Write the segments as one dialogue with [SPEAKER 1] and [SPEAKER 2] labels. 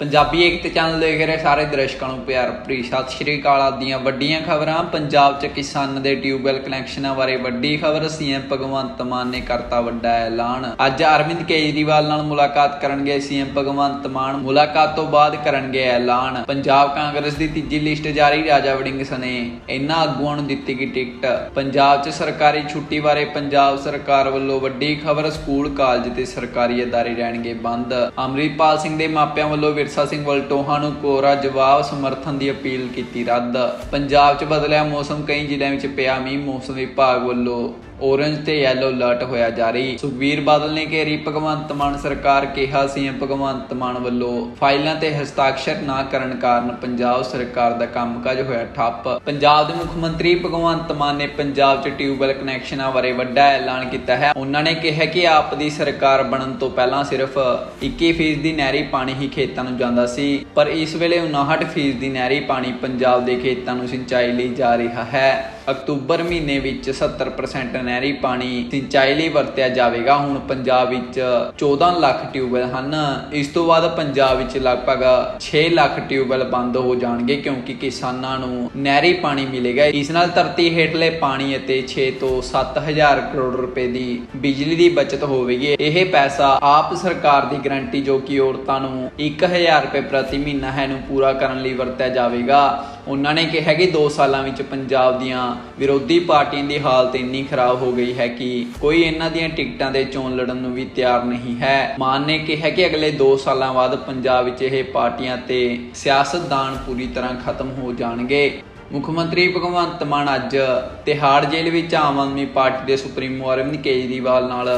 [SPEAKER 1] ਪੰਜਾਬੀ ਏਕਤਾ channel ਦੇਖ ਰਹੇ ਸਾਰੇ ਦਰਸ਼ਕਾਂ ਨੂੰ ਪਿਆਰ ਭਰੀ। ਸਤਿ ਸ਼੍ਰੀ ਅਕਾਲ ਆਦੀਆਂ ਵੱਡੀਆਂ ਖਬਰਾਂ। ਪੰਜਾਬ 'ਚ ਕਿਸਾਨ ਦੇ ਟਿਊਬਵੈਲ ਕਨੈਕਸ਼ਨਾਂ ਬਾਰੇ ਵੱਡੀ ਖਬਰ। ਸੀਐਮ ਭਗਵੰਤ ਮਾਨ ਨੇ ਕਰਤਾ ਵੱਡਾ ਐਲਾਨ। ਅੱਜ ਅਰਵਿੰਦ ਕੇਜਰੀਵਾਲ ਨਾਲ ਮੁਲਾਕਾਤ ਕਰਨਗੇ ਸੀਐਮ ਭਗਵੰਤ ਮਾਨ। ਮੁਲਾਕਾਤ ਤੋਂ ਬਾਅਦ ਕਰਨਗੇ ਐਲਾਨ। ਪੰਜਾਬ ਕਾਂਗਰਸ ਦੀ ਤੀਜੀ ਲਿਸਟ ਜਾਰੀ। ਰਾਜਾ ਵੜਿੰਗ ਸਨੇ ਇਹਨਾਂ ਆਗੂਆਂ ਨੂੰ ਦਿੱਤੀ ਗਈ ਟਿਕਟ। ਪੰਜਾਬ 'ਚ ਸਰਕਾਰੀ ਛੁੱਟੀ ਬਾਰੇ ਪੰਜਾਬ ਸਰਕਾਰ ਵੱਲੋਂ ਵੱਡੀ ਖਬਰ। ਸਕੂਲ, ਕਾਲਜ ਤੇ ਸਰਕਾਰੀ ਅਦਾਰੇ ਰਹਿਣਗੇ ਬੰਦ। ਅੰਮ੍ਰਿਤਪਾਲ ਸਿੰਘ ਦੇ ਮਾਪਿਆਂ ਵੱਲੋਂ ਵਿਰਸਾ ਸਿੰਘ ਵਲਟੋਹਾ ਨੂੰ ਕੋਰਾ ਜਵਾਬ ਸਮਰਥਨ ਦੀ ਅਪੀਲ ਕੀਤੀ ਰੱਦ। ਪੰਜਾਬ 'ਚ ਬਦਲਿਆ ਮੌਸਮ, ਕਈ ਜ਼ਿਲ੍ਹਿਆਂ ਵਿੱਚ ਪਿਆ ਮੀਂਹ, ਮੌਸਮ ਵਿਭਾਗ ਵੱਲੋਂ ਔਰੰਜ ਤੇ ਯੈਲੋ ਅਲਰਟ ਹੋਇਆ ਜਾਰੀ। ਸੁਖਬੀਰ ਬਾਦਲ ਨੇ ਘੇਰੀ ਭਗਵੰਤ ਮਾਨ ਸਰਕਾਰ ਕਿਹਾ ਸੀ ਭਗਵੰਤ ਮਾਨ ਵੱਲੋਂ ਫਾਈਲਾਂ ਤੇ ਹਸਤਾਖਰ ਨਾ ਕਰਨ ਕਾਰਨ ਪੰਜਾਬ ਸਰਕਾਰ ਦਾ ਕੰਮਕਾਜ ਹੋਇਆ ਠੱਪ। ਪੰਜਾਬ ਦੇ ਮੁੱਖ ਮੰਤਰੀ ਭਗਵੰਤ ਮਾਨ ਨੇ ਪੰਜਾਬ 'ਚ ਟਿਊਬਵੈਲ ਕਨੈਕਸ਼ਨਾਂ ਬਾਰੇ ਵੱਡਾ ਐਲਾਨ ਕੀਤਾ ਹੈ। ਉਹਨਾਂ ਨੇ ਕਿਹਾ ਕਿ ਆਪ ਦੀ ਸਰਕਾਰ ਬਣਨ ਤੋਂ ਪਹਿਲਾਂ ਸਿਰਫ 21% ਦੀ ਨਹਿਰੀ ਪਾਣੀ ਹੀ ਖੇਤਾਂ ਨੂੰ ਜਾਂਦਾ ਸੀ। ਪਰ ਇਸ ਵੇਲੇ 59% ਦੀ ਨਹਿਰੀ ਪਾਣੀ ਪੰਜਾਬ ਦੇ ਖੇਤਾਂ ਨੂੰ ਸਿੰਚਾਈ ਲਈ ਜਾ ਰਿਹਾ ਹੈ। ਅਕਤੂਬਰ ਮਹੀਨੇ ਵਿੱਚ 70% ਨਹਿਰੀ ਪਾਣੀ ਸਿੰਚਾਈ ਲਈ ਵਰਤਿਆ ਜਾਵੇਗਾ। ਹੁਣ ਪੰਜਾਬ ਵਿੱਚ 14 ਲੱਖ ਟਿਊਬਵੈਲ ਹਨ। ਇਸ ਤੋਂ ਬਾਅਦ ਪੰਜਾਬ ਵਿੱਚ ਲਗਭਗ 6 ਲੱਖ ਟਿਊਬਵੈਲ ਬੰਦ ਹੋ ਜਾਣਗੇ ਕਿਉਂਕਿ ਕਿਸਾਨਾਂ ਨੂੰ ਨਹਿਰੀ ਪਾਣੀ ਮਿਲੇਗਾ। ਇਸ ਨਾਲ ਧਰਤੀ ਹੇਠਲੇ ਪਾਣੀ ਅਤੇ 6 ਤੋਂ 7000 ਕਰੋੜ ਰੁਪਏ ਦੀ ਬਿਜਲੀ ਦੀ ਬਚਤ ਹੋਵੇਗੀ। ਇਹ ਪੈਸਾ ਆਪ ਸਰਕਾਰ ਦੀ ਗਰੰਟੀ ਜੋ ਕਿ ਔਰਤਾਂ ਨੂੰ 1000 ਰੁਪਏ ਪ੍ਰਤੀ ਮਹੀਨਾ ਹੈ ਨੂੰ ਪੂਰਾ ਕਰਨ ਲਈ ਵਰਤਿਆ ਜਾਵੇਗਾ। ਉਹਨਾਂ ਨੇ ਕਿਹਾ ਕਿ 2 ਸਾਲਾਂ ਵਿੱਚ ਪੰਜਾਬ ਦੀਆਂ ਵਿਰੋਧੀ ਪਾਰਟੀਆਂ ਦੀ ਹਾਲਤ ਇੰਨੀ ਖਰਾਬ ਹੋ ਗਈ ਹੈ ਕਿ ਕੋਈ ਇਹਨਾਂ ਦੀਆਂ ਟਿਕਟਾਂ ਦੇ ਚੋਣ ਲੜਨ ਨੂੰ ਵੀ ਤਿਆਰ ਨਹੀਂ ਹੈ। ਮਾਨ ਨੇ ਕਿਹਾ ਕਿ ਅਗਲੇ 2 ਸਾਲਾਂ ਬਾਅਦ ਪੰਜਾਬ ਵਿੱਚ ਇਹ ਪਾਰਟੀਆਂ ਤੇ ਸਿਆਸਤਦਾਨ ਪੂਰੀ ਤਰ੍ਹਾਂ ਖਤਮ ਹੋ ਜਾਣਗੇ। ਮੁੱਖ ਮੰਤਰੀ ਭਗਵੰਤ ਮਾਨ ਅੱਜ ਤਿਹਾੜ ਜੇਲ੍ਹ ਵਿੱਚ ਆਮ ਆਦਮੀ ਪਾਰਟੀ ਦੇ ਸੁਪਰੀਮੋ ਅਰਵਿੰਦ ਕੇਜਰੀਵਾਲ ਨਾਲ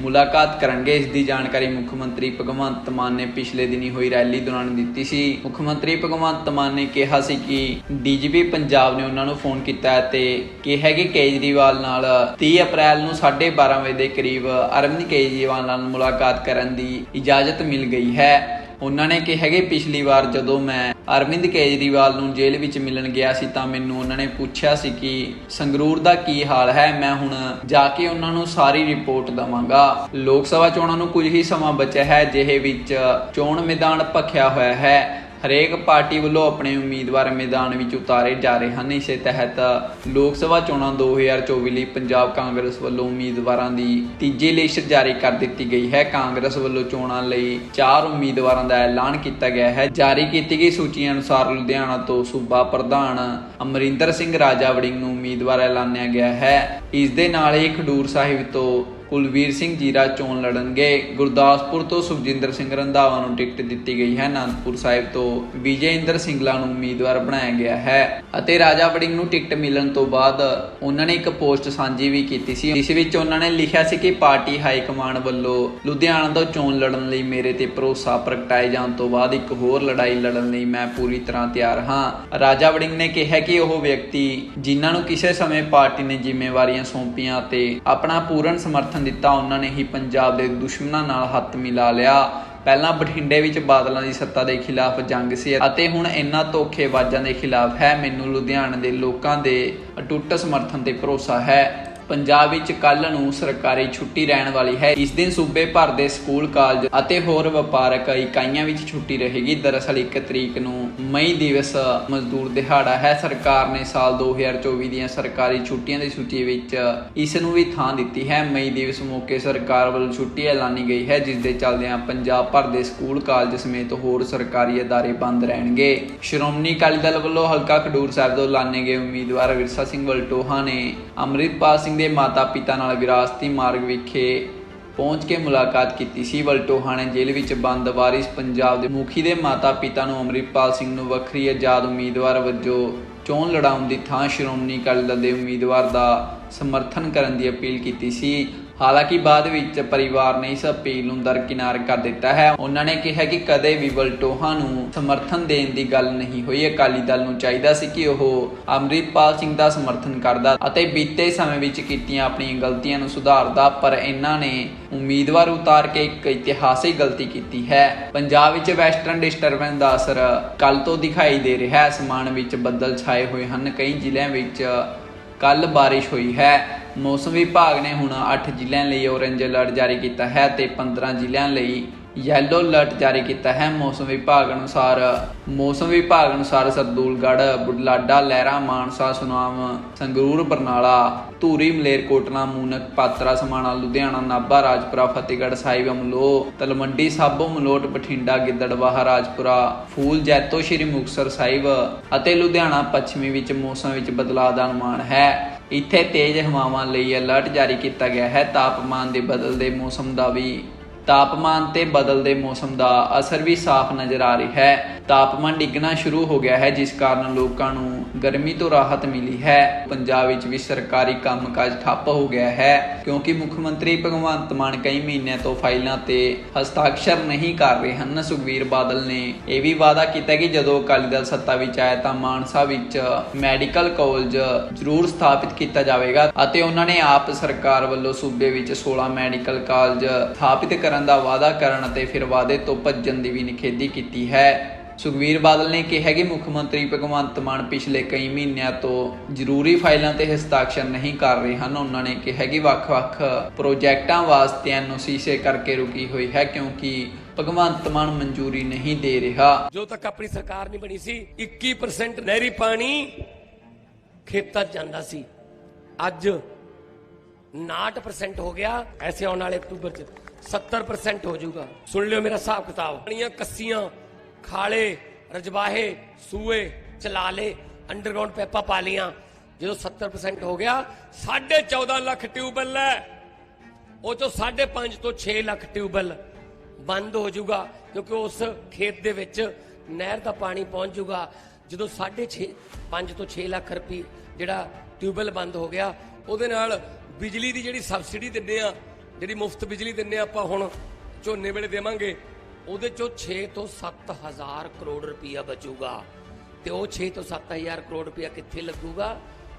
[SPEAKER 1] ਮੁਲਾਕਾਤ ਕਰਨਗੇ। ਇਸ ਦੀ ਜਾਣਕਾਰੀ ਮੁੱਖ ਮੰਤਰੀ ਭਗਵੰਤ ਮਾਨ ਨੇ ਪਿਛਲੇ ਦਿਨੀ ਹੋਈ ਰੈਲੀ ਦੌਰਾਨ ਦਿੱਤੀ ਸੀ। ਮੁੱਖ ਮੰਤਰੀ ਭਗਵੰਤ ਮਾਨ ਨੇ ਕਿਹਾ ਸੀ ਕਿ ਡੀਜੀਪੀ ਪੰਜਾਬ ਨੇ ਉਹਨਾਂ ਨੂੰ ਫੋਨ ਕੀਤਾ ਹੈ ਤੇ ਕਿਹਾ ਕਿ ਕੇਜਰੀਵਾਲ ਨਾਲ 30 ਅਪ੍ਰੈਲ ਨੂੰ 12:30 ਵਜੇ ਦੇ ਕਰੀਬ ਅਰਵਿੰਦ ਕੇਜਰੀਵਾਲ ਨਾਲ ਮੁਲਾਕਾਤ ਕਰਨ ਦੀ ਇਜਾਜ਼ਤ ਮਿਲ ਗਈ ਹੈ। ਉਹਨਾਂ ਨੇ ਕਿਹਾ ਕਿ ਪਿਛਲੀ ਵਾਰ ਜਦੋਂ ਮੈਂ ਅਰਵਿੰਦ ਕੇਜਰੀਵਾਲ ਨੂੰ ਜੇਲ੍ਹ ਵਿੱਚ ਮਿਲਣ ਗਿਆ ਸੀ ਤਾਂ ਮੈਨੂੰ ਉਹਨਾਂ ਨੇ ਪੁੱਛਿਆ ਸੀ ਕਿ ਸੰਗਰੂਰ ਦਾ ਕੀ ਹਾਲ ਹੈ? ਮੈਂ ਹੁਣ ਜਾ ਕੇ ਉਹਨਾਂ ਨੂੰ ਸਾਰੀ ਰਿਪੋਰਟ ਦਵਾਂਗਾ। ਲੋਕ ਸਭਾ ਚੋਣਾਂ ਨੂੰ ਕੁਝ ਹੀ ਸਮਾਂ ਬਚਿਆ ਹੈ, ਜਿਹੇ ਵਿੱਚ ਚੋਣ ਮੈਦਾਨ ਭਖਿਆ ਹੋਇਆ ਹੈ। ਹਰੇਕ ਪਾਰਟੀ ਵੱਲੋਂ ਆਪਣੇ ਉਮੀਦਵਾਰ ਮੈਦਾਨ ਵਿੱਚ ਉਤਾਰੇ ਜਾ ਰਹੇ ਹਨ। ਇਸੇ ਤਹਿਤ ਲੋਕ ਸਭਾ ਚੋਣਾਂ 2024 ਲਈ ਪੰਜਾਬ ਕਾਂਗਰਸ ਵੱਲੋਂ ਉਮੀਦਵਾਰਾਂ ਦੀ ਤੀਜੀ ਲਿਸਟ ਜਾਰੀ ਕਰ ਦਿੱਤੀ ਗਈ ਹੈ। ਕਾਂਗਰਸ ਵੱਲੋਂ ਚੋਣਾਂ ਲਈ ਚਾਰ ਉਮੀਦਵਾਰਾਂ ਦਾ ਐਲਾਨ ਕੀਤਾ ਗਿਆ ਹੈ। ਜਾਰੀ ਕੀਤੀ ਗਈ ਸੂਚੀ ਅਨੁਸਾਰ ਲੁਧਿਆਣਾ ਤੋਂ ਸੂਬਾ ਪ੍ਰਧਾਨ ਅਮਰਿੰਦਰ ਸਿੰਘ ਰਾਜਾ ਵੜਿੰਗ ਨੂੰ ਉਮੀਦਵਾਰ ਐਲਾਨਿਆ ਗਿਆ ਹੈ। ਇਸ ਦੇ ਨਾਲ ਹੀ ਖਡੂਰ ਸਾਹਿਬ ਤੋਂ ਕੁਲਵੀਰ ਸਿੰਘ ਜੀਰਾ ਚੋਣ ਲੜਨਗੇ। ਗੁਰਦਾਸਪੁਰ ਤੋਂ ਸੁਖਜਿੰਦਰ ਸਿੰਘ ਰੰਧਾਵਾ ਨੂੰ ਟਿਕਟ ਦਿੱਤੀ ਗਈ ਹੈ। ਅਨੰਦਪੁਰ ਸਾਹਿਬ ਤੋਂ ਵਿਜੇਇੰਦਰ ਸਿੰਗਲਾ ਨੂੰ ਉਮੀਦਵਾਰ ਬਣਾਇਆ ਗਿਆ ਹੈ ਅਤੇ ਰਾਜਾ ਵੜਿੰਗ ਨੂੰ ਟਿਕਟ ਮਿਲਣ ਤੋਂ ਬਾਅਦ ਉਹਨਾਂ ਨੇ ਇੱਕ ਪੋਸਟ ਸਾਂਝੀ ਵੀ ਕੀਤੀ ਸੀ। ਇਸ ਵਿੱਚ ਉਹਨਾਂ ਨੇ ਲਿਖਿਆ ਸੀ ਕਿ ਪਾਰਟੀ ਹਾਈ ਕਮਾਂਡ ਵੱਲੋਂ ਲੁਧਿਆਣਾ ਤੋਂ ਚੋਣ ਲੜਨ ਲਈ ਮੇਰੇ ਤੇ ਭਰੋਸਾ ਪ੍ਰਗਟਾਏ ਜਾਣ ਤੋਂ ਬਾਅਦ ਇੱਕ ਹੋਰ ਲੜਾਈ ਲੜਨ ਲਈ ਮੈਂ ਪੂਰੀ ਤਰ੍ਹਾਂ ਤਿਆਰ ਹਾਂ। ਰਾਜਾ ਵੜਿੰਗ ਨੇ ਕਿਹਾ ਕਿ ਉਹ ਵਿਅਕਤੀ ਜਿਨ੍ਹਾਂ ਨੂੰ ਕਿਸੇ ਸਮੇਂ ਪਾਰਟੀ ਨੇ ਜ਼ਿੰਮੇਵਾਰੀਆਂ ਸੌਂਪੀਆਂ ਤੇ ਆਪਣਾ ਪੂਰਨ ਸਮਰਥਨ ਦਿੱਤਾ, ਉਹਨਾਂ ਨੇ ਹੀ ਪੰਜਾਬ ਦੇ ਦੁਸ਼ਮਣਾਂ ਨਾਲ ਹੱਥ ਮਿਲਾ ਲਿਆ। ਪਹਿਲਾਂ ਬਠਿੰਡੇ ਵਿੱਚ ਬਾਦਲਾਂ ਦੀ ਸੱਤਾ ਦੇ ਖਿਲਾਫ ਜੰਗ ਸੀ ਅਤੇ ਹੁਣ ਇਹਨਾਂ ਧੋਖੇਬਾਜ਼ਾਂ ਦੇ ਖਿਲਾਫ ਹੈ। ਮੈਨੂੰ ਲੁਧਿਆਣਾ ਦੇ ਲੋਕਾਂ ਦੇ ਅਟੁੱਟ ਸਮਰਥਨ ਤੇ ਭਰੋਸਾ ਹੈ। ਪੰਜਾਬ ਵਿੱਚ ਕੱਲ ਨੂੰ ਸਰਕਾਰੀ ਛੁੱਟੀ ਰਹਿਣ ਵਾਲੀ ਹੈ। ਇਸ ਦਿਨ ਸੂਬੇ ਭਰ ਦੇ ਸਕੂਲ, ਕਾਲਜ ਅਤੇ ਹੋਰ ਵਪਾਰਕ ਇਕਾਈਆਂ ਵਿੱਚ ਛੁੱਟੀ ਰਹੇਗੀ। ਦਰਅਸਲ 1 ਤਰੀਕ ਨੂੰ ਮਈ ਦਿਵਸ ਮਜ਼ਦੂਰ ਦਿਹਾੜਾ ਹੈ। ਸਰਕਾਰ ਨੇ ਸਾਲ 2024 ਦੀਆਂ ਸਰਕਾਰੀ ਛੁੱਟੀਆਂ ਦੀ ਸੂਚੀ ਵਿੱਚ ਇਸ ਨੂੰ ਵੀ ਥਾਂ ਦਿੱਤੀ ਹੈ। ਮਈ ਦਿਵਸ ਮੌਕੇ ਸਰਕਾਰ ਵੱਲੋਂ ਛੁੱਟੀ ਐਲਾਨੀ ਗਈ ਹੈ, ਜਿਸ ਦੇ ਚੱਲਦਿਆਂ ਪੰਜਾਬ ਭਰ ਦੇ ਸਕੂਲ, ਕਾਲਜ ਸਮੇਤ ਹੋਰ ਸਰਕਾਰੀ ਅਦਾਰੇ ਬੰਦ ਰਹਿਣਗੇ। ਸ਼੍ਰੋਮਣੀ ਅਕਾਲੀ ਦਲ ਵੱਲੋਂ ਹਲਕਾ ਖਡੂਰ ਸਾਹਿਬ ਤੋਂ ਲਾਣੇ ਗਏ ਉਮੀਦਵਾਰ ਵਿਰਸਾ ਸਿੰਘ ਵਲਟੋਹਾ ਨੇ ਅੰਮ੍ਰਿਤਪਾਲ ਸਿੰਘ ਦੇ ਮਾਤਾ-ਪਿਤਾ ਨਾਲ ਵਿਰਾਸਤੀ ਮਾਰਗ ਵਿਖੇ ਪਹੁੰਚ ਕੇ ਮੁਲਾਕਾਤ ਕੀਤੀ ਸੀ। ਵਲਟੋਹਾਣੇ ਜੇਲ੍ਹ ਵਿੱਚ ਬੰਦ ਵਾਰਿਸ ਪੰਜਾਬ ਦੇ ਮੁਖੀ ਦੇ ਮਾਤਾ-ਪਿਤਾ ਨੂੰ ਅੰਮ੍ਰਿਤਪਾਲ ਸਿੰਘ ਨੂੰ ਵੱਖਰੀ ਆਜ਼ਾਦ ਉਮੀਦਵਾਰ ਵਜੋਂ ਚੋਣ ਲੜਾਉਣ ਦੀ ਥਾਂ ਸ਼੍ਰੋਮਣੀ ਅਕਾਲੀ ਦਲ ਦੇ ਉਮੀਦਵਾਰ ਦਾ ਸਮਰਥਨ ਕਰਨ ਦੀ ਅਪੀਲ ਕੀਤੀ ਸੀ। ਹਾਲਾਂਕਿ ਬਾਅਦ ਵਿੱਚ ਪਰਿਵਾਰ ਨੇ ਇਸ ਅਪੀਲ ਨੂੰ ਦਰਕਿਨਾਰ ਕਰ ਦਿੱਤਾ ਹੈ। ਉਹਨਾਂ ਨੇ ਕਿਹਾ ਕਿ ਕਦੇ ਵੀ ਵਲਟੋਹਾ ਨੂੰ ਸਮਰਥਨ ਦੇਣ ਦੀ ਗੱਲ ਨਹੀਂ ਹੋਈ। ਅਕਾਲੀ ਦਲ ਨੂੰ ਚਾਹੀਦਾ ਸੀ ਕਿ ਉਹ ਅੰਮ੍ਰਿਤਪਾਲ ਸਿੰਘ ਦਾ ਸਮਰਥਨ ਕਰਦਾ ਅਤੇ ਬੀਤੇ ਸਮੇਂ ਵਿੱਚ ਕੀਤੀਆਂ ਆਪਣੀਆਂ ਗਲਤੀਆਂ ਨੂੰ ਸੁਧਾਰਦਾ, ਪਰ ਇਹਨਾਂ ਨੇ ਉਮੀਦਵਾਰ ਉਤਾਰ ਕੇ ਇੱਕ ਇਤਿਹਾਸਿਕ ਗਲਤੀ ਕੀਤੀ ਹੈ। ਪੰਜਾਬ ਵਿੱਚ ਵੈਸਟਰਨ ਡਿਸਟਰਬੈਂਸ ਦਾ ਅਸਰ ਕੱਲ ਤੋਂ ਦਿਖਾਈ ਦੇ ਰਿਹਾ ਹੈ। ਅਸਮਾਨ ਵਿੱਚ ਬੱਦਲ ਛਾਏ ਹੋਏ ਹਨ। ਕਈ ਜ਼ਿਲ੍ਹਿਆਂ ਵਿੱਚ ਕੱਲ ਬਾਰਿਸ਼ ਹੋਈ ਹੈ। ਮੌਸਮ ਵਿਭਾਗ ਨੇ ਹੁਣ 8 ਜ਼ਿਲ੍ਹਿਆਂ ਲਈ ਔਰੇਂਜ ਅਲਰਟ ਜਾਰੀ ਕੀਤਾ ਹੈ ਤੇ 15 ਜ਼ਿਲ੍ਹਿਆਂ ਲਈ ਯੈਲੋ ਅਲਰਟ ਜਾਰੀ ਕੀਤਾ ਹੈ। ਮੌਸਮ ਵਿਭਾਗ ਅਨੁਸਾਰ, ਮੌਸਮ ਵਿਭਾਗ ਅਨੁਸਾਰ ਸਰਦੂਲਗੜ੍ਹ ਬੁਢਲਾਡਾ, ਲਹਿਰਾ, ਮਾਨਸਾ, ਸੁਨਾਮ, ਸੰਗਰੂਰ, ਬਰਨਾਲਾ, ਧੂਰੀ ਮਲੇਰਕੋਟਲਾ ਮੂਨਕ, ਪਾਤਰਾ, ਸਮਾਣਾ, ਲੁਧਿਆਣਾ, ਨਾਭਾ, ਰਾਜਪੁਰਾ, ਫਤਿਹਗੜ੍ਹ ਸਾਹਿਬ ਅਮਲੋ ਤਲਵੰਡੀ, ਸਾਬੋ, ਮਲੋਟ, ਬਠਿੰਡਾ ਗਿੱਦੜਬਾਹਾ ਰਾਜਪੁਰਾ, ਫੂਲ, ਜੈਤੋ, ਸ਼੍ਰੀ ਮੁਕਤਸਰ ਸਾਹਿਬ ਅਤੇ ਲੁਧਿਆਣਾ, ਪੱਛਮੀ ਵਿੱਚ ਮੌਸਮ ਵਿੱਚ ਬਦਲਾਅ ਦਾ ਅਨੁਮਾਨ ਹੈ। ਇੱਥੇ ਤੇਜ਼ ਹਵਾਵਾਂ ਲਈ ਅਲਰਟ ਜਾਰੀ ਕੀਤਾ ਗਿਆ ਹੈ। ਤਾਪਮਾਨ ਦੇ ਬਦਲਦੇ ਮੌਸਮ ਦਾ ਵੀ ਤਾਪਮਾਨ ਤੇ ਬਦਲਦੇ ਮੌਸਮ ਦਾ ਅਸਰ ਵੀ ਸਾਫ਼ ਨਜ਼ਰ ਆ ਰਿਹਾ ਹੈ। ਤਾਪਮਾਨ ਡਿੱਗਣਾ ਸ਼ੁਰੂ ਹੋ ਗਿਆ ਹੈ, ਜਿਸ ਕਾਰਨ ਲੋਕਾਂ ਨੂੰ ਗਰਮੀ ਤੋਂ ਰਾਹਤ ਮਿਲੀ ਹੈ। ਪੰਜਾਬ ਵਿੱਚ ਵੀ ਸਰਕਾਰੀ ਕੰਮਕਾਜ ਠੱਪ ਹੋ ਗਿਆ ਹੈ, ਕਿਉਂਕਿ ਮੁੱਖ ਮੰਤਰੀ ਭਗਵੰਤ ਮਾਨ ਕਈ ਮਹੀਨਿਆਂ ਤੋਂ ਫਾਈਲਾਂ ਤੇ ਹਸਤਾਖਰ ਨਹੀਂ ਕਰ ਰਹੇ ਹਨ। ਸੁਖਵੀਰ ਬਾਦਲ ਨੇ ਇਹ ਵੀ ਵਾਅਦਾ ਕੀਤਾ ਕਿ ਜਦੋਂ ਅਕਾਲੀ ਦਲ ਸੱਤਾ ਵਿੱਚ ਆਇਆ ਤਾਂ ਮਾਨਸਾ ਵਿੱਚ ਮੈਡੀਕਲ ਕਾਲਜ ਜ਼ਰੂਰ ਸਥਾਪਿਤ ਕੀਤਾ ਜਾਵੇਗਾ ਅਤੇ ਉਹਨਾਂ ਨੇ ਆਪ ਸਰਕਾਰ ਵੱਲੋਂ ਸੂਬੇ ਵਿੱਚ 16 ਮੈਡੀਕਲ ਕਾਲਜ ਸਥਾਪਿਤ ਕਰਨ ਦਾ ਵਾਅਦਾ ਕਰਨ ਅਤੇ ਫਿਰ ਵਾਅਦੇ ਤੋਂ ਭੱਜਣ ਦੀ ਵੀ ਨਿਖੇਧੀ ਕੀਤੀ ਹੈ। ਸੁਖਵੀਰ ਬਾਦਲ ਨੇ ਕਿਹਾ ਕਿ ਮੁੱਖ ਮੰਤਰੀ ਭਗਵੰਤ ਮਾਨ ਪਿਛਲੇ ਕਈ ਮਹੀਨਿਆਂ ਤੋਂ ਜ਼ਰੂਰੀ ਫਾਈਲਾਂ ਤੇ ਹਸਤਾਖਰ ਨਹੀਂ ਕਰ ਰਹੇ ਹਨ। ਉਹਨਾਂ ਨੇ ਕਿਹਾ ਕਿ ਵੱਖ-ਵੱਖ ਪ੍ਰੋਜੈਕਟਾਂ ਵਾਸਤੇ ਐਨਓਸੀ ਕਰਕੇ ਰੁਕੀ ਹੋਈ ਹੈ ਕਿਉਂਕਿ ਭਗਵੰਤ ਮਾਨ ਮਨਜ਼ੂਰੀ ਨਹੀਂ ਦੇ ਰਿਹਾ।
[SPEAKER 2] ਜੋ ਤੱਕ ਆਪਣੀ ਸਰਕਾਰ ਨਹੀਂ ਬਣੀ ਸੀ 21% ਨਹਿਰੀ ਪਾਣੀ ਖੇਤਾਂ 'ਚ ਜਾਂਦਾ ਸੀ। ਅੱਜ 59% ਹੋ ਗਿਆ, ਐਸੇ ਆਉਣ ਵਾਲੇ ਅਕਤੂਬਰ 'ਚ 70% ਹੋ ਜਾਊਗਾ। ਸੁਣ ਲਿਓ ਮੇਰਾ ਹਿਸਾਬ ਕਿਤਾਬ ਪਾਣੀਆਂ, ਕੱਸੀਆਂ ਖਾਲੇ, ਰਜਵਾਹੇ, ਸੂਏ, ਚਲਾਲੇ ਅੰਡਰਗਰਾਉਂਡ ਪੈਪਾ ਪਾ ਲੀਆਂ ਜਦੋਂ 70% ਹੋ ਗਿਆ 14.5 ਲੱਖ ਟਿਊਬਵੈੱਲ ਹੈ। ਉਹ ਚੋਂ 5.5 ਤੋਂ 6 ਲੱਖ ਟਿਊਬਵੈੱਲ ਬੰਦ ਹੋ ਜਾਊਗਾ, ਕਿਉਂਕਿ ਉਸ ਖੇਤ ਦੇ ਵਿੱਚ ਨਹਿਰ ਦਾ ਪਾਣੀ ਪਹੁੰਚ ਜਾਊਗਾ। ਜਦੋਂ 6.5 5 ਤੋਂ 6 ਲੱਖ ਰੁਪਏ ਜਿਹੜਾ ਟਿਊਬਵੈੱਲ ਬੰਦ ਹੋ ਗਿਆ, ਉਹਦੇ ਨਾਲ ਬਿਜਲੀ ਦੀ ਜਿਹੜੀ ਸਬਸਿਡੀ ਦਿੰਦੇ ਆ, ਜਿਹੜੀ ਮੁਫਤ ਬਿਜਲੀ ਦਿੰਦੇ ਆ, ਆਪਾਂ ਹੁਣ ਝੋਨੇ ਵੇਲੇ ਦੇਵਾਂਗੇ। ਉਹਦੇ ਚੋਂ 6 ਤੋਂ 7000 ਕਰੋੜ ਰੁਪਈਆ ਬਚੂਗਾ। ਤੇ ਉਹ 6 ਤੋਂ 7000 ਕਰੋੜ ਰੁਪਇਆ ਕਿੱਥੇ ਲੱਗੂਗਾ?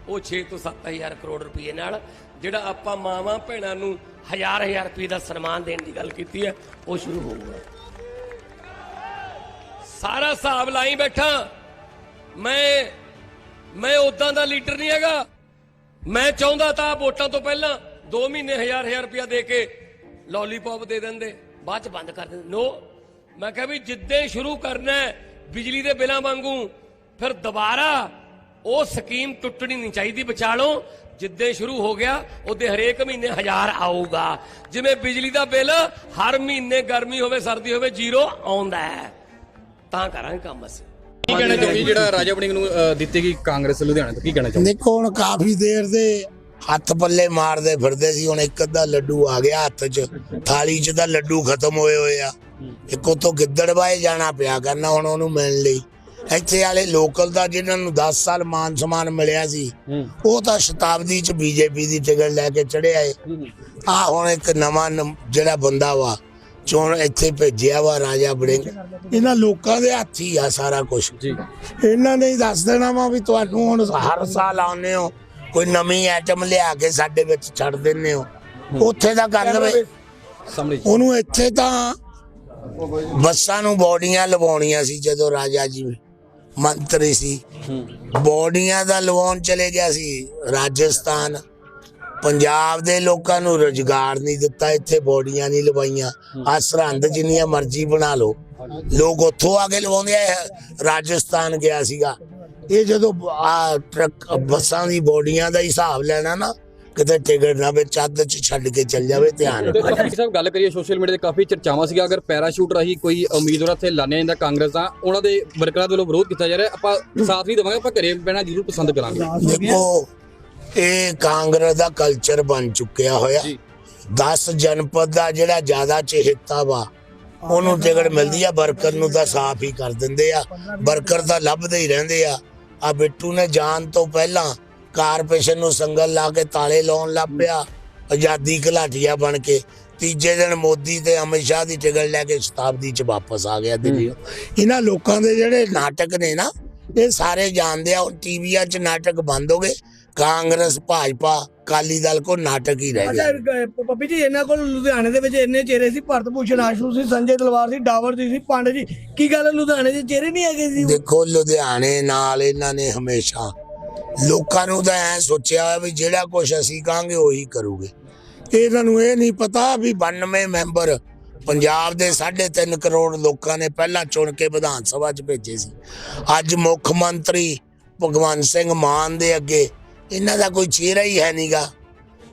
[SPEAKER 2] ਉਹ 6 ਤੋਂ 7000 ਕਰੋੜ ਰੁਪਏ ਨਾਲ ਜਿਹੜਾ ਆਪਾਂ ਮਾਵਾਂ ਭੈਣਾਂ ਨੂੰ ਹਜ਼ਾਰ ਹਜ਼ਾਰ ਰੁਪਏ ਦਾ ਸਨਮਾਨ ਦੇਣ ਦੀ ਗੱਲ ਕੀਤੀ ਹੈ, ਉਹ ਸ਼ੁਰੂ ਹੋਊਗਾ। ਸਾਰਾ ਹਿਸਾਬ ਲਾਈ ਬੈਠਾ। ਮੈਂ ਮੈਂ ਉਦਾਂ ਦਾ ਲੀਡਰ ਨਹੀਂ ਹੈਗਾ। ਮੈਂ ਚਾਹੁੰਦਾ ਤਾਂ ਵੋਟਾਂ ਤੋਂ ਪਹਿਲਾਂ 2 ਮਹੀਨੇ ਹਜ਼ਾਰ ਹਜ਼ਾਰ ਰੁਪਇਆ ਦੇ ਕੇ ਲੋਲੀਪੌਪ ਦੇ ਦਿੰਦੇ, ਬਾਅਦ ਚ ਬੰਦ ਕਰ ਦਿੰਦੇ। ਨੋ ਮੈਂ ਕਿਹਾ ਵੀ ਜਿੱਦੇ ਸ਼ੁਰੂ ਕਰਨਾ ਹੈ ਬਿਜਲੀ ਦੇ ਬਿੱਲਾਂ ਵਾਂਗੂ ਫਿਰ ਦੁਬਾਰਾ ਉਹ ਸਕੀਮ ਟੁੱਟਣੀ ਨਹੀਂ ਚਾਹੀਦੀ ਬਚਾ ਲਓ ਜਿੱਦੇ ਸ਼ੁਰੂ ਹੋ ਗਿਆ ਉਹਦੇ ਹਰੇਕ ਮਹੀਨੇ ਹਜ਼ਾਰ ਆਊਗਾ। ਜਿਵੇਂ ਬਿਜਲੀ ਦਾ ਬਿੱਲ ਹਰ ਮਹੀਨੇ ਗਰਮੀ ਹੋਵੇ ਸਰਦੀ ਹੋਵੇ ਜ਼ੀਰੋ ਆਉਂਦਾ ਹੈ। ਤਾਂ ਕਰਾਂਗੇ ਕੰਮ ਅਸੀਂ।
[SPEAKER 3] ਕੀ ਕਹਿਣਾ ਚਾਹੁੰਦੀ ਜਿਹੜਾ ਰਾਜਾ ਵੜਿੰਗ ਨੂੰ ਦਿੱਤੀ ਗਈ ਕਾਂਗਰਸ ਲੁਧਿਆਣਾ ਤੋਂ ਕੀ ਕਹਿਣਾ ਚਾਹੁੰਦੀ
[SPEAKER 4] ਦੇਖੋ ਹੁਣ ਕਾਫੀ ਦੇਰ ਦੇ ਹੱਥ ਪੱਲੇ ਮਾਰਦੇ ਫਿਰਦੇ ਸੀ ਹੁਣ ਇੱਕ ਅੱਧਾ ਲੱਡੂ ਆ ਗਿਆ ਹੱਥ 'ਚ ਥਾਲੀ 'ਚ ਤਾਂ ਲੱਡੂ ਖਤਮ ਹੋਏ ਹੋਏ ਆ। ਇੱਕ ਉਤੋਂ ਗਿੱਦੜਬਾਏ ਜਾਣਾ ਪਿਆ ਕਰਨਾ ਹੁਣ ਉਹਨੂੰ ਮਿਲਣ ਲਈ। ਇੱਥੇ ਵਾਲੇ ਲੋਕਲ ਦਾ ਜਿਨ੍ਹਾਂ ਨੂੰ 10 ਸਾਲ ਮਾਨ ਸਨਮਾਨ ਮਿਲਿਆ ਸੀ ਉਹ ਤਾਂ ਸ਼ਤਾਬਦੀ 'ਚ ਬੀਜੇਪੀ ਦੀ ਟਿਕਟ ਲੈ ਕੇ ਚੜਿਆ ਏ। ਆ ਹੁਣ ਇੱਕ ਨਵਾਂ ਜਿਹੜਾ ਬੰਦਾ ਵਾ ਚੋਣ ਇੱਥੇ ਭੇਜਿਆ ਵਾ ਰਾਜਾ ਬੜਿੰਗ ਇਹਨਾਂ ਲੋਕਾਂ ਦੇ ਹੱਥ ਹੀ ਆ ਸਾਰਾ ਕੁਝ
[SPEAKER 3] ਜੀ।
[SPEAKER 4] ਇਹਨਾਂ ਨੇ ਹੀ ਦੱਸ ਦੇਣਾ ਵਾ ਵੀ ਤੁਹਾਨੂੰ ਹੁਣ ਹਰ ਸਾਲ ਆਉਂਦੇ ਹੋ ਕੋਈ ਨਵੀਂ ਆਈਟਮ ਲਿਆ ਕੇ ਸਾਡੇ ਵਿੱਚ ਛੱਡ ਦਿੰਦੇ ਹੋ। ਉੱਥੇ ਦਾ ਕਰ ਲਵੇ
[SPEAKER 3] ਸਾਹਮਣੇ ਜੀ।
[SPEAKER 4] ਉਹਨੂੰ ਇੱਥੇ ਤਾਂ ਬੱਸਾਂ ਨੂੰ ਬੋਡੀਆਂ ਲਵਾਉਣੀਆਂ ਸੀ ਜਦੋਂ ਰਾਜਾ ਜੀ ਮੰਤਰੀ ਸੀ। ਬੋਡੀਆਂ ਦਾ ਲਵਾਉਣ ਚਲੇ ਗਿਆ ਸੀ ਰਾਜਸਥਾਨ। ਪੰਜਾਬ ਦੇ ਲੋਕਾਂ ਨੂੰ ਰੁਜ਼ਗਾਰ ਨਹੀਂ ਦਿੱਤਾ ਇੱਥੇ ਬੋਡੀਆਂ ਨਹੀਂ ਲਵਾਈਆਂ। ਆ ਸਰਹੰਦ ਜਿੰਨੀਆਂ ਮਰਜ਼ੀ ਬਣਾ ਲਓ। ਲੋਕ ਉੱਥੋਂ ਆ ਕੇ ਲਵਾਉਂਦੇ ਆ ਰਾਜਸਥਾਨ ਗਿਆ ਸੀਗਾ। ਇਹ ਜਦੋਂ ਆ ਟਰੱਕ ਬੱਸਾਂ ਦੀ ਬੋਡੀਆਂ ਦਾ ਹਿਸਾਬ ਲੈਣਾ ਨਾ ਕਿਤੇ ਟਿਕਟ ਨਾ ਵਿੱਚ ਚੱਦ ਚ ਛੱਡ ਕੇ ਚੱਲ ਜਾਵੇ ਧਿਆਨ ਰੱਖੋ
[SPEAKER 3] ਸਾਹਿਬ ਗੱਲ ਕਰੀਏ ਸੋਸ਼ਲ ਮੀਡੀਆ ਤੇ ਕਾਫੀ ਚਰਚਾਵਾਂ ਸੀਗਾ ਅਗਰ ਪੈਰਾਸ਼ੂਟ ਰਾਹੀਂ ਕੋਈ ਉਮੀਦਵਾਰ ਇੱਥੇ ਲਾਣਿਆ ਜਾਂਦਾ ਕਾਂਗਰਸ ਦਾ ਉਹਨਾਂ ਦੇ ਵਰਕਰਾਂ ਦੇ ਵੱਲੋਂ ਵਿਰੋਧ ਕੀਤਾ ਜਾ ਰਿਹਾ। ਆਪਾਂ ਸਾਥ ਨਹੀਂ ਦੇਵਾਂਗੇ ਆਪਾਂ ਘਰੇ ਬਹਿਣਾ ਜ਼ਰੂਰ ਪਸੰਦ ਕਰਾਂਗੇ।
[SPEAKER 4] ਦੇਖੋ ਇਹ ਕਾਂਗਰਸ ਦਾ ਕਲਚਰ ਬਣ ਚੁੱਕਿਆ ਹੋਇਆ। 10 ਜਨਪਦ ਦਾ ਜਿਹੜਾ ਜ਼ਿਆਦਾ ਚਹੇਤਾ ਵਾ ਉਹਨੂੰ ਟਿਕਟ ਮਿਲਦੀ ਆ ਵਰਕਰ ਨੂੰ ਤਾਂ ਸਾਫ਼ ਹੀ ਕਰ ਦਿੰਦੇ ਆ। ਵਰਕਰ ਤਾਂ ਲੱਭਦੇ ਹੀ ਰਹਿੰਦੇ ਆ। ਆ ਬਿੱਟੂ ਨੇ ਜਾਣ ਤੋਂ ਪਹਿਲਾਂ ਕਾਰਪੋਰੇਸ਼ਨ ਨੂੰ ਸੰਗਲ ਲਾ ਕੇ ਤਾਲੇ ਲਾਉਣ ਲੱਗ ਪਿਆ ਆਜ਼ਾਦੀ ਘਲਾਟੀਆ ਬਣ ਕੇ। ਤੀਜੇ ਦਿਨ ਮੋਦੀ ਤੇ ਅਮਿਤ ਸ਼ਾਹ ਦੀ ਟਿਕਟ ਲੈ ਕੇ ਸ਼ਤਾਬਦੀ ਚ ਵਾਪਸ ਆ ਗਿਆ ਦਿੱਲੀ। ਇਹਨਾਂ ਲੋਕਾਂ ਦੇ ਜਿਹੜੇ ਨਾਟਕ ਨੇ ਨਾ ਇਹ ਸਾਰੇ ਜਾਣਦੇ ਆ ਟੀਵੀਆਂ 'ਚ ਨਾਟਕ ਬੰਦ ਹੋ ਗਏ। ਕਾਂਗਰਸ ਭਾਜਪਾ ਕਾਲੀ ਦਲ ਕੋ ਨਾਟਕ ਹੀ ਰਹਿ
[SPEAKER 5] ਅੱਛਾ
[SPEAKER 4] ਗਏ
[SPEAKER 5] ਗ- ਪੱਪੀ ਜੀ ਇਹਨਾਂ ਕੋਲ ਲੁਧਿਆਣੇ ਦੇ ਵਿੱਚ ਇੰਨੇ ਚਿਹਰੇ ਸੀ ਭਰਤ ਭੂਸ਼ਣ ਆਸ਼ੂ ਸੀ ਸੰਜੇ ਤਲਵਾਰ ਸੀ ਡਾਵਰ ਜੀ ਸੀ ਪਾਂਡੇ ਜੀ। ਕੀ ਗੱਲ ਲੁਧਿਆਣੇ ਦੇ ਚਿਹਰੇ ਨਹੀਂ ਹੈਗੇ ਸੀ
[SPEAKER 4] ਦੇਖੋ ਲੁਧਿਆਣੇ ਨਾਲ ਇਹਨਾਂ ਨੇ ਹਮੇਸ਼ਾ ਲੋਕਾਂ ਨੂੰ ਤਾਂ ਐ ਸੋਚਿਆ ਵੀ ਜਿਹੜਾ ਕੁਝ ਅਸੀਂ ਕਹਾਂਗੇ ਉਹੀ ਕਰੂਗੇ। ਇਹਨਾਂ ਨੂੰ ਇਹ ਨਹੀਂ ਪਤਾ ਵੀ 92 ਮੈਂਬਰ ਪੰਜਾਬ ਦੇ 3.5 ਕਰੋੜ ਲੋਕਾਂ ਨੇ ਪਹਿਲਾਂ ਚੁਣ ਕੇ ਵਿਧਾਨ ਸਭਾ 'ਚ ਭੇਜੇ ਸੀ। ਅੱਜ ਮੁੱਖ ਮੰਤਰੀ ਭਗਵੰਤ ਸਿੰਘ ਮਾਨ ਦੇ ਅੱਗੇ ਇਹਨਾਂ ਦਾ ਕੋਈ ਚਿਹਰਾ ਹੀ ਹੈ ਨਹੀਂਗਾ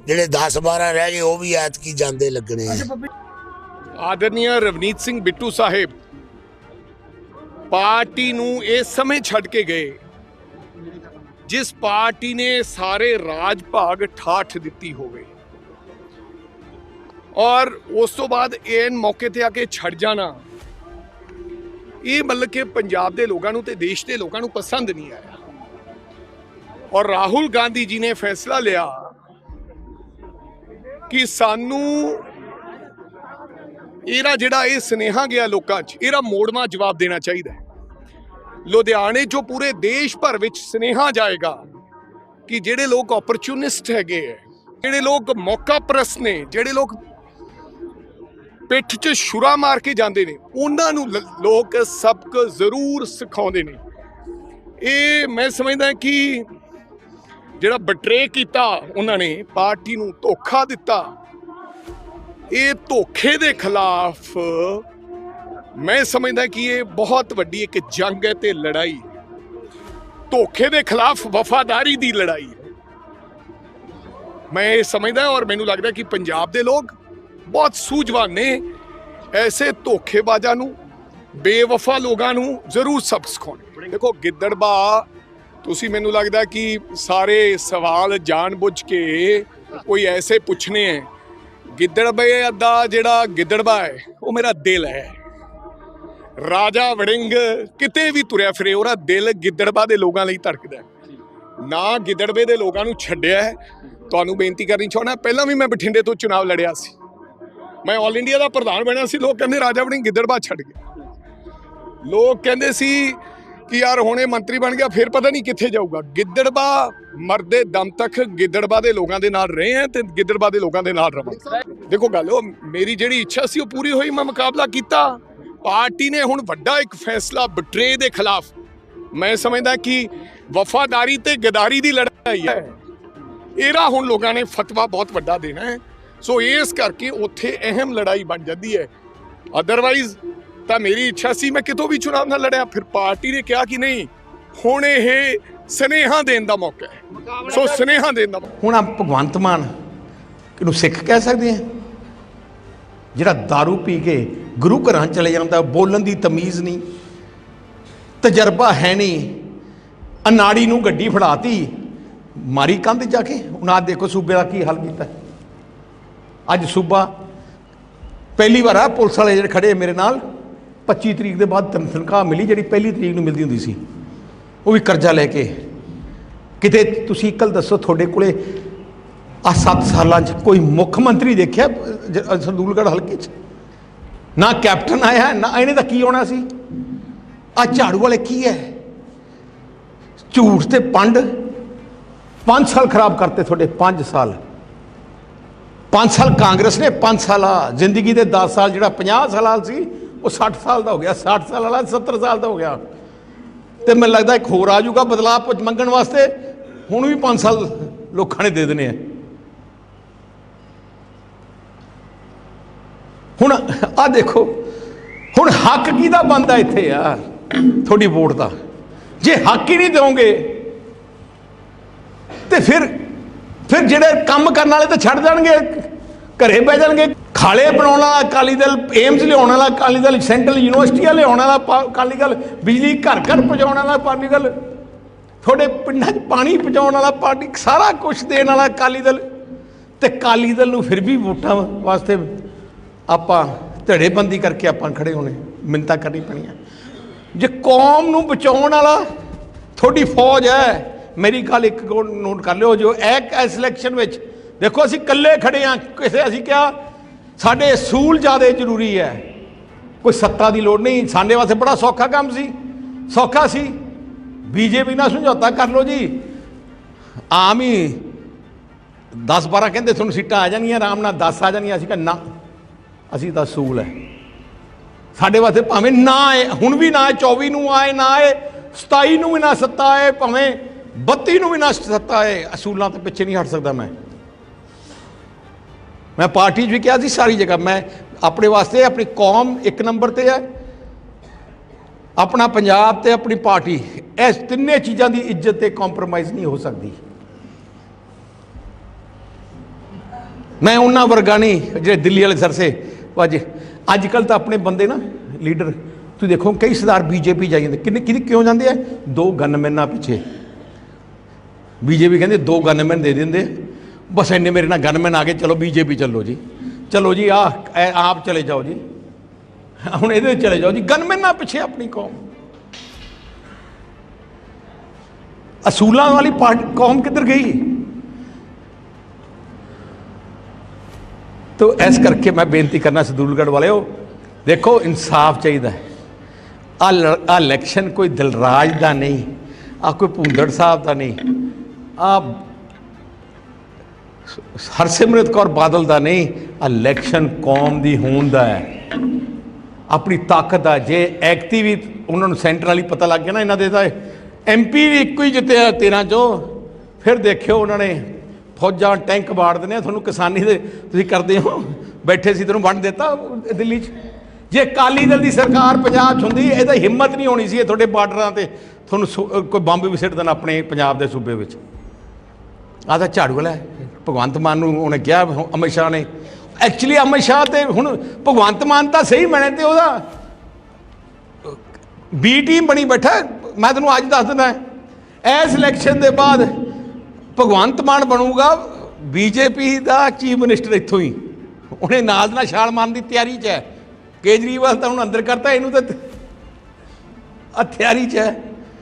[SPEAKER 4] ਜਿਹੜੇ 10 12 ਰਹਿ ਗਏ, ਉਹ ਵੀ ਐਤਕੀ ਜਾਂਦੇ ਲੱਗਣੇ ਆ।
[SPEAKER 6] ਆਦਰਨੀय ਰਵਨੀਤ ਸਿੰਘ ਬਿੱਟੂ ਸਾਹਿਬ ਪਾਰਟੀ ਨੂੰ ਇਹ ਸਮੇਂ ਛੱਡ ਕੇ ਗਏ। ਜਿਸ ਪਾਰਟੀ ਨੇ ਸਾਰੇ ਰਾਜ ਭਾਗ ਠਾਠ ਦਿੱਤੀ ਹੋਵੇ। ਔਰ ਉਸ ਤੋਂ ਬਾਅਦ ਇਹ ਮੌਕੇ ਤੇ ਆ ਕੇ ਛੱਡ ਜਾਣਾ। ਇਹ ਮਤਲਬ ਕਿ ਪੰਜਾਬ ਦੇ ਲੋਕਾਂ ਨੂੰ ਤੇ ਦੇਸ਼ ਦੇ ਲੋਕਾਂ ਨੂੰ ਪਸੰਦ ਨਹੀਂ ਆਇਆ। ਔਰ ਰਾਹੁਲ ਗਾਂਧੀ ਜੀ ਨੇ ਫੈਸਲਾ ਲਿਆ ਕਿ ਸਾਨੂੰ ਇਹਦਾ ਜਿਹੜਾ ਇਹ ਸੁਨੇਹਾ ਗਿਆ ਲੋਕਾਂ 'ਚ, ਇਹਦਾ ਮੋੜਵਾ ਜਵਾਬ ਦੇਣਾ ਚਾਹੀਦਾ ਲੁਧਿਆਣੇ 'ਚੋਂ ਪੂਰੇ ਦੇਸ਼ ਭਰ ਵਿੱਚ ਸੁਨੇਹਾ ਜਾਏਗਾ ਕਿ ਜਿਹੜੇ ਲੋਕ ਓਪਰਚੁਨਿਸਟ ਹੈਗੇ ਹੈ, ਜਿਹੜੇ ਲੋਕ ਮੌਕਾ ਪ੍ਰਸਤ ਨੇ, ਜਿਹੜੇ ਲੋਕ ਪਿੱਠ 'ਚ ਛੁਰਾ ਮਾਰ ਕੇ ਜਾਂਦੇ ਨੇ, ਉਹਨਾਂ ਨੂੰ ਲ- ਲੋਕ ਸਬਕ ਜ਼ਰੂਰ ਸਿਖਾਉਂਦੇ ਨੇ। ਇਹ ਮੈਂ ਸਮਝਦਾ ਕਿ ਜਿਹੜਾ ਬਟਰੇ ਕੀਤਾ, ਉਹਨਾਂ ਨੇ ਪਾਰਟੀ ਨੂੰ ਧੋਖਾ ਦਿੱਤਾ। ਇਹ ਧੋਖੇ ਦੇ ਖਿਲਾਫ ਮੈਂ ਸਮਝਦਾ ਕਿ ਇਹ ਬਹੁਤ ਵੱਡੀ ਇੱਕ ਜੰਗ ਹੈ ਤੇ ਲੜਾਈ। ਧੋਖੇ ਦੇ ਖਿਲਾਫ ਵਫਾਦਾਰੀ ਦੀ ਲੜਾਈ ਮੈਂ ਇਹ ਸਮਝਦਾ ਔਰ ਮੈਨੂੰ ਲੱਗਦਾ ਕਿ ਪੰਜਾਬ ਦੇ ਲੋਕ ਬਹੁਤ ਸੂਝਵਾਨ ਨੇ। ਐਸੇ ਧੋਖੇਬਾਜ਼ਾਂ ਨੂੰ, ਬੇਵਫਾ ਲੋਕਾਂ ਨੂੰ ਜ਼ਰੂਰ ਸਬਕ ਸਿਖਾਉਣੇ। ਦੇਖੋ ਗਿੱਦੜਬਾ ਤੁਸੀਂ ਮੈਨੂੰ ਲੱਗਦਾ ਕਿ ਸਾਰੇ ਸਵਾਲ ਜਾਣਬੁੱਝ ਕੇ ਕੋਈ ਐਸੇ ਪੁੱਛਨੇ ਹੈ ਗਿੱਦੜਬੇ ਦਾ ਜਿਹੜਾ ਗਿੱਦੜਬਾ ਹੈ ਉਹ ਮੇਰਾ ਦਿਲ ਹੈ ਰਾਜਾ ਵੜਿੰਗ ਕਿਤੇ ਵੀ ਤੁਰਿਆ ਫਿਰੇ, ਉਹਦਾ ਦਿਲ ਗਿੱਦੜਬਾ ਦੇ ਲੋਕਾਂ ਲਈ ਧੜਕਦਾ ਨਾ ਗਿੱਦੜਬੇ ਦੇ ਲੋਕਾਂ ਨੂੰ ਛੱਡਿਆ ਤੁਹਾਨੂੰ ਬੇਨਤੀ ਕਰਨੀ ਚਾਹੁੰਦਾ, ਪਹਿਲਾਂ ਵੀ ਮੈਂ ਬਠਿੰਡੇ ਤੋਂ ਚੁਣਾਵ ਲੜਿਆ ਸੀ। ਮੈਂ ਆਲ ਇੰਡੀਆ ਦਾ ਪ੍ਰਧਾਨ ਬਣਿਆ ਸੀ, ਲੋਕ ਕਹਿੰਦੇ ਰਾਜਾ ਵੜਿੰਗ ਗਿੱਦੜਬਾ ਛੱਡ ਗਿਆ। ਲੋਕ ਕਹਿੰਦੇ ਸੀ ਕਿ ਯਾਰ ਹੁਣ ਇਹ ਮੰਤਰੀ ਬਣ ਗਿਆ, ਫਿਰ ਪਤਾ ਨਹੀਂ ਕਿੱਥੇ ਜਾਊਗਾ। ਗਿੱਦੜਬਾ ਮਰਦੇ ਦਮ ਤੱਕ ਗਿੱਦੜਬਾ ਦੇ ਲੋਕਾਂ ਦੇ ਨਾਲ ਰਹੇ ਆ ਤੇ ਗਿੱਦੜਬਾ ਦੇ ਲੋਕਾਂ ਦੇ ਨਾਲ ਰਵਾਂ ਦੇਖੋ ਗੱਲ ਉਹ, ਮੇਰੀ ਜਿਹੜੀ ਇੱਛਾ ਸੀ ਉਹ ਪੂਰੀ ਹੋਈ, ਮੈਂ ਮੁਕਾਬਲਾ ਕੀਤਾ। ਪਾਰਟੀ ਨੇ ਹੁਣ ਵੱਡਾ ਇੱਕ ਫੈਸਲਾ ਬਟਰੇ ਦੇ ਖਿਲਾਫ। ਮੈਂ ਸਮਝਦਾ ਕਿ ਵਫਾਦਾਰੀ ਤੇ ਗਦਾਰੀ ਦੀ ਲੜਾਈ ਹੈ। ਇਹਦਾ ਹੁਣ ਲੋਕਾਂ ਨੇ ਫਤਵਾ ਬਹੁਤ ਵੱਡਾ ਦੇਣਾ ਹੈ। ਸੋ ਇਸ ਕਰਕੇ ਉੱਥੇ ਅਹਿਮ ਲੜਾਈ ਬਣ ਜਾਂਦੀ ਹੈ। ਅਦਰਵਾਈਜ਼ ਤਾਂ ਮੇਰੀ ਇੱਛਾ ਸੀ ਮੈਂ ਕਿਤੋਂ ਵੀ ਚੁਣਾਵ ਨਾ ਲੜਿਆ ਫਿਰ ਪਾਰਟੀ ਨੇ ਕਿਹਾ ਕਿ ਨਹੀਂ ਹੁਣ ਇਹ ਸਨੇਹਾ ਦੇਣ ਦਾ ਮੌਕਾ ਹੈ। ਸੋ ਸਨੇਹਾ ਦੇਣ ਦਾ
[SPEAKER 7] ਹੁਣ ਆ ਭਗਵੰਤ ਮਾਨ ਕਿਨੂੰ ਸਿੱਖ ਕਹਿ ਸਕਦੇ ਆ? ਜਿਹੜਾ दारू ਪੀ ਕੇ ਗੁਰੂ ਘਰਾਂ ਚਲੇ ਜਾਂਦਾ ਬੋਲਣ ਦੀ ਤਮੀਜ਼ ਨਹੀਂ ਤਜਰਬਾ ਹੈ ਨਹੀਂ ਅਨਾੜੀ ਨੂੰ ਗੱਡੀ ਫੜਾਤੀ ਮਾਰੀ ਕੰਧ ਜਾ ਕੇ ਆ ਦੇਖੋ ਸੂਬੇ ਦਾ ਕੀ ਹਾਲ ਕੀਤਾ। ਅੱਜ ਸੂਬਾ ਪਹਿਲੀ ਵਾਰ ਆ ਪੁਲਿਸ ਵਾਲੇ ਜਿਹੜੇ ਖੜੇ ਮੇਰੇ ਨਾਲ 25 ਤਰੀਕ ਦੇ ਬਾਅਦ ਤਨ- ਤਨਖਾਹ ਮਿਲੀ ਜਿਹੜੀ ਪਹਿਲੀ ਤਰੀਕ ਨੂੰ ਮਿਲਦੀ ਹੁੰਦੀ ਸੀ। ਉਹ ਵੀ ਕਰਜ਼ਾ ਲੈ ਕੇ। ਕਿਤੇ ਤੁਸੀਂ ਕੱਲ ਦੱਸੋ, ਤੁਹਾਡੇ ਕੋਲੇ ਆ 7 ਸਾਲਾਂ 'ਚ ਕੋਈ ਮੁੱਖ ਮੰਤਰੀ ਦੇਖਿਆ, ਜ- ਸੰਦੂਲਗੜ੍ਹ ਹਲਕੇ 'ਚ? ਨਾ ਕੈਪਟਨ ਆਇਆ, ਨਾ ਇਹਨੇ ਤਾਂ ਕੀ ਹੋਣਾ ਸੀ? ਆ ਝਾੜੂ ਵਾਲੇ ਕੀ ਹੈ ਝੂਠ ਤੇ ਪੰਡ। 5 ਸਾਲ ਖਰਾਬ ਕਰਤੇ ਤੁਹਾਡੇ 5 ਸਾਲ। 5 ਸਾਲ ਕਾਂਗਰਸ ਨੇ 5 ਸਾਲਾ ਜ਼ਿੰਦਗੀ ਦੇ 10 ਸਾਲ, ਜਿਹੜਾ 50 ਸਾਲਾਂ ਸੀ ਉਹ 60 ਸਾਲ ਦਾ ਹੋ ਗਿਆ 60 ਸਾਲ ਵਾਲਾ 70 ਸਾਲ ਦਾ ਹੋ ਗਿਆ। ਤੇ ਮੈਨੂੰ ਲੱਗਦਾ ਇੱਕ ਹੋਰ ਆ ਜਾਊਗਾ ਬਦਲਾਅ ਮੰਗਣ ਵਾਸਤੇ। ਹੁਣ ਵੀ 5 ਸਾਲ ਲੋਕਾਂ ਨੇ ਦੇ ਦੇਣੇ ਆ। ਹੁਣ ਆ ਦੇਖੋ, ਹੁਣ ਹੱਕ ਕਿਹਦਾ ਬੰਦਾ ਇੱਥੇ ਆ? ਤੁਹਾਡੀ ਵੋਟ ਦਾ। ਜੇ ਹੱਕ ਹੀ ਨਹੀਂ ਦਿਓਗੇ, ਤੇ ਫਿਰ ਫਿਰ ਜਿਹੜੇ ਕੰਮ ਕਰਨ ਵਾਲੇ ਤਾਂ ਛੱਡ ਜਾਣਗੇ, ਘਰੇ ਬਹਿ ਜਾਣਗੇ। ਖਾਲੇ ਬਣਾਉਣ ਵਾਲਾ ਅਕਾਲੀ ਦਲ ਏਮਸ ਲਿਆਉਣ ਵਾਲਾ ਅਕਾਲੀ ਦਲ, ਸੈਂਟਰਲ ਯੂਨੀਵਰਸਿਟੀਆਂ ਲਿਆਉਣ ਵਾਲਾ ਪਾ- ਅਕਾਲੀ ਦਲ, ਬਿਜਲੀ ਘਰ ਘਰ ਪਹੁੰਚਾਉਣ ਵਾਲਾ ਅਕਾਲੀ ਦਲ, ਤੁਹਾਡੇ ਪਿੰਡਾਂ 'ਚ ਪਾਣੀ ਪਹੁੰਚਾਉਣ ਵਾਲਾ ਪਾਰਟੀ, ਸਾਰਾ ਕੁਝ ਦੇਣ ਵਾਲਾ ਅਕਾਲੀ ਦਲ ਤੇ ਅਕਾਲੀ ਦਲ ਨੂੰ ਫਿਰ ਵੀ ਵੋਟਾਂ ਵਾਸਤੇ ਆਪਾਂ ਧੜੇਬੰਦੀ ਕਰਕੇ ਆਪਾਂ ਖੜੇ ਹੋਣੇ ਮਿੰਤਾ ਕਰਨੀ ਪੈਣੀਆਂ। ਜੇ ਕੌਮ ਨੂੰ ਬਚਾਉਣ ਵਾਲਾ ਤੁਹਾਡੀ ਫੌਜ ਹੈ, ਮੇਰੀ ਗੱਲ ਇੱਕ ਨੋਟ ਕਰ ਲਿਓ, ਜੋ ਇੱਕ ਇਸ ਇਲੈਕਸ਼ਨ ਵਿੱਚ ਦੇਖੋ ਅਸੀਂ ਇਕੱਲੇ ਖੜੇ ਆ ਕਿਸੇ ਅਸੀਂ ਕਿਹਾ ਸਾਡੇ ਅਸੂਲ ਜ਼ਿਆਦਾ ਜ਼ਰੂਰੀ ਹੈ। ਕੋਈ ਸੱਤਾ ਦੀ ਲੋੜ ਨਹੀਂ। ਸਾਡੇ ਵਾਸਤੇ ਬੜਾ ਸੌਖਾ ਕੰਮ ਸੀ। ਸੌਖਾ ਸੀ। ਬੀਜੇਪੀ ਨਾਲ ਸਮਝੌਤਾ ਕਰ ਲਓ ਜੀ। ਆਮ ਹੀ 10 12 ਕਹਿੰਦੇ ਤੁਹਾਨੂੰ ਸੀਟਾਂ ਆ ਜਾਣਗੀਆਂ। ਆਰਾਮ ਨਾਲ 10 ਆ ਜਾਣਗੀਆਂ। ਅਸੀਂ ਕਿਹਾ ਨਾ, ਅਸੀਂ ਤਾਂ ਅਸੂਲ ਹੈ। ਸਾਡੇ ਵਾਸਤੇ ਭਾਵੇਂ ਨਾ ਆਏ, ਹੁਣ ਵੀ ਨਾ ਆਏ 24 ਨੂੰ ਆਏ, ਨਾ ਆਏ 27 ਨੂੰ ਵੀ ਨਾ ਸੱਤਾ ਆਏ, ਭਾਵੇਂ 32 ਨੂੰ ਵੀ ਨਾ ਸੱਤਾ ਆਏ, ਅਸੂਲਾਂ ਤੋਂ ਪਿੱਛੇ ਨਹੀਂ ਹਟ ਸਕਦਾ ਮੈਂ। ਮੈਂ ਪਾਰਟੀ 'ਚ ਵੀ ਕਿਹਾ ਸੀ ਸਾਰੀ ਜਗ੍ਹਾ, ਮੈਂ ਆਪਣੇ ਵਾਸਤੇ ਆਪਣੀ ਕੌਮ ਇੱਕ ਨੰਬਰ ਤੇ ਹੈ। ਆਪਣਾ ਪੰਜਾਬ ਤੇ ਆਪਣੀ ਪਾਰਟੀ, ਇਸ ਤਿੰਨੇ ਚੀਜ਼ਾਂ ਦੀ ਇੱਜ਼ਤ ਤੇ ਕੰਪਰੋਮਾਈਜ਼ ਨਹੀਂ ਹੋ ਸਕਦੀ। ਮੈਂ ਉਹਨਾਂ ਵਰਗਾ ਨਹੀਂ, ਜਿਹੜੇ ਦਿੱਲੀ ਵਾਲੇ ਸਰਸੇ ਅੱਜ ਅੱਜ ਕੱਲ ਤਾਂ ਆਪਣੇ ਬੰਦੇ ਨਾ, ਲੀਡਰ, ਤੁਸੀਂ ਦੇਖੋ ਕਈ ਸਰਦਾਰ ਬੀਜੇਪੀ ਜਾਈ ਜਾਂਦੇ। ਕਿੰਨੇ ਕਿਹਦੀ ਕਿਉਂ ਜਾਂਦੇ ਆ? ਦੋ ਗਨਮੈਨਾਂ ਪਿੱਛੇ। ਬੀਜੇਪੀ ਕਹਿੰਦੇ ਦੋ ਗਨਮੈਨ ਦੇ ਦਿੰਦੇ ਬਸ ਇੰਨੇ ਮੇਰੇ ਨਾਲ ਗਨਮੈਨ ਆ ਗਏ, ਚਲੋ ਬੀਜੇਪੀ ਚੱਲੋ ਜੀ। ਚਲੋ ਜੀ ਆ ਆਪ ਚਲੇ ਜਾਓ ਜੀ। ਹੁਣ ਇਹਦੇ ਵਿੱਚ ਚਲੇ ਜਾਓ ਜੀ ਗਨਮੈਨਾਂ ਪਿੱਛੇ ਆਪਣੀ ਕੌਮ। ਅਸੂਲਾਂ ਵਾਲੀ ਪਾਰਟੀ ਕੌਮ ਕਿੱਧਰ ਗਈ? ਤੋ ਇਸ ਕਰਕੇ ਮੈਂ ਬੇਨਤੀ ਕਰਨਾ ਸਦੂਲਗੜ੍ਹ ਵਾਲਿਓ, ਦੇਖੋ ਇਨਸਾਫ ਚਾਹੀਦਾ ਹੈ। ਆ ਆ ਇਲੈਕਸ਼ਨ ਕੋਈ ਦਿਲਰਾਜ ਦਾ ਨਹੀਂ ਆ ਕੋਈ ਭੁੰਦੜ ਸਾਹਿਬ ਦਾ ਨਹੀਂ ਆ ਹਰਸਿਮਰਤ ਕੌਰ ਬਾਦਲ ਦਾ ਨਹੀਂ ਇਲੈਕਸ਼ਨ ਕੌਮ ਦੀ ਹੋਂਦ ਦਾ ਹੈ। ਆਪਣੀ ਤਾਕਤ ਦਾ, ਜੇ ਐਕਟਿਵ ਵੀ ਉਹਨਾਂ ਨੂੰ ਸੈਂਟਰ ਵਾਲੀ ਪਤਾ ਲੱਗ ਗਿਆ ਨਾ ਇਹਨਾਂ ਦੇ ਤਾਂ ਐਮਪੀ ਵੀ ਇੱਕੋ ਹੀ ਜਿੱਤਿਆ 13 ਚੋਂ। ਫਿਰ ਦੇਖਿਓ ਉਹਨਾਂ ਨੇ, ਫੌਜਾਂ ਟੈਂਕ ਬਾੜ ਦਿੰਦੇ ਆ, ਤੁਹਾਨੂੰ ਕਿਸਾਨੀ ਦੇ ਤੁਸੀਂ ਕਰਦੇ ਹੋ, ਬੈਠੇ ਸੀ ਤੈਨੂੰ ਵੰਡ ਦਿੱਤਾ ਦਿੱਲੀ 'ਚ। ਜੇ ਅਕਾਲੀ ਦਲ ਦੀ ਸਰਕਾਰ ਪੰਜਾਬ 'ਚ ਹੁੰਦੀ, ਇਹਦਾ ਹਿੰਮਤ ਨਹੀਂ ਹੋਣੀ ਸੀ ਇਹ ਤੁਹਾਡੇ ਬਾਰਡਰਾਂ ਤੇ, ਤੁਹਾਨੂੰ ਸੁ- ਕੋਈ ਬੰਬ ਵੀ ਸਿੱਟ ਦੇਣਾ ਆਪਣੇ ਪੰਜਾਬ ਦੇ ਸੂਬੇ ਵਿੱਚ। ਆਹ ਤਾਂ ਝਾੜੂ ਵਾਲਾ ਭਗਵੰਤ ਮਾਨ ਨੂੰ ਉਹਨੇ ਕਿਹਾ ਹੁਣ ਅਮਿਤ ਸ਼ਾਹ ਨੇ। ਐਕਚੁਅਲੀ ਅਮਿਤ ਸ਼ਾਹ ਤੇ ਹੁਣ ਭਗਵੰਤ ਮਾਨ ਤਾਂ ਸਹੀ ਬਣੇ ਤੇ ਉਹਦਾ ਬੀ ਟੀਮ ਬਣੀ ਬੈਠਾ। ਮੈਂ ਤੈਨੂੰ ਅੱਜ ਦੱਸ ਦਿੰਦਾ, ਇਸ ਇਲੈਕਸ਼ਨ ਦੇ ਬਾਅਦ ਭਗਵੰਤ ਮਾਨ ਬਣੂਗਾ ਬੀਜੇਪੀ ਦਾ ਚੀਫ ਮਿਨਿਸਟਰ ਇੱਥੋਂ ਹੀ। ਉਹਨੇ ਨਾਲ ਨਾਲ ਛਾਲ ਮਾਰਨ ਦੀ ਤਿਆਰੀ 'ਚ ਹੈ। ਕੇਜਰੀਵਾਲ ਤਾਂ ਹੁਣ ਅੰਦਰ ਕਰਤਾ, ਇਹਨੂੰ ਤਾਂ ਆ ਤਿਆਰੀ 'ਚ ਹੈ।